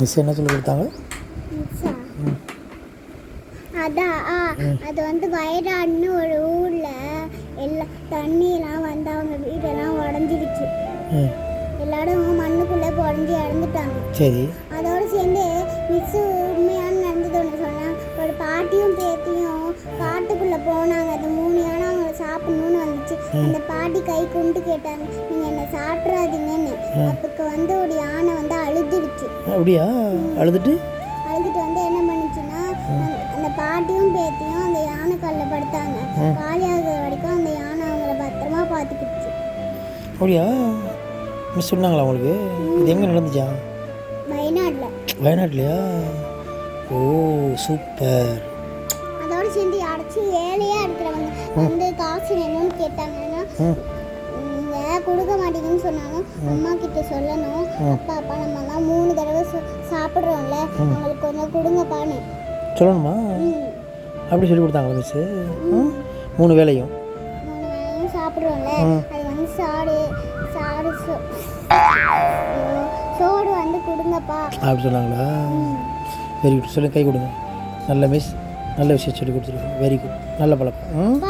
Miss என்ன சொல்லி கொடுத்தாங்க? அதான் அது வந்து வயநாடுன்னு ஒரு ஊர்ல எல்லாம் தண்ணியெல்லாம் வந்து அவங்க வீடெல்லாம் உடஞ்சிருச்சு. ம். எல்லாரும் மண்ணுக்குள்ள புடஞ்சி இறந்துட்டாங்க. சரி. அதோட சேர்ந்து மிஸ் உண்மையான நடந்தது ஒன்று சொன்னாங்க ஒரு பாட்டியும் பேத்தியும் காட்டுக்குள்ள போனாங்க. அது மூணு யானை அவங்கள சாப்பிடணும்னு வந்துச்சு. அந்த பாட்டி கை குண்டு கேட்டாங்க நீங்க என்ன சாப்பிட்றாதீங்கன்னு அதுக்கு வந்து ஒரு அப்படியா? அழுதுட்டு? அழுதுட்டு வந்து என்ன பண்ணுச்சுன்னா அந்த- பாட்டியும் பேத்தியும் அந்த யானை கல்ல படுத்தாங்க. காலியாகிற வரைக்கும் அந்த யானை அவங்கள பத்திரமா பார்த்துக்கிடுச்சு அப்படியா? மிஸ் சொன்னாங்களா உங்களுக்கு? இது எங்கே நடந்துச்சா? வயநாட்டில். வயநாட்டிலையா? ஓ சூப்பர். அதோட சேர்ந்து யாராச்சும் ஏழையா இருக்கிறவங்க வந்து காசு வேணும்னு கேட்டாங்கன்னா ம். நீங்க கொடுக்க மாட்டீங்கன்னு சொன்னாலும் அம்மா கிட்ட சொல்லணும். அப்பா அப்பா நம்ம எல்லாம் மூணு சாப்பிடுறோம்ல அவங்களுக்கு கொஞ்சம் கொடுங்கப்பான்னு. சொல்லணுமா. அப்படி சொல்லி கொடுத்தாங்களா மிஸ்ஸு மூணு வேலையும் மூணு சாப்பிடுறோம்ல. அது வந்து சாடு சாடு சோ- ஐயோ, சோறு வந்து கொடுங்கப்பா. அப்படி சொன்னாங்களா? வெரி குட் சொல்லுங்க கை கொடுங்க. நல்ல மிஸ் நல்ல விஷயம் சொல்லி கொடுத்துருக்கோம். வெரி குட் நல்ல பழக்கம்.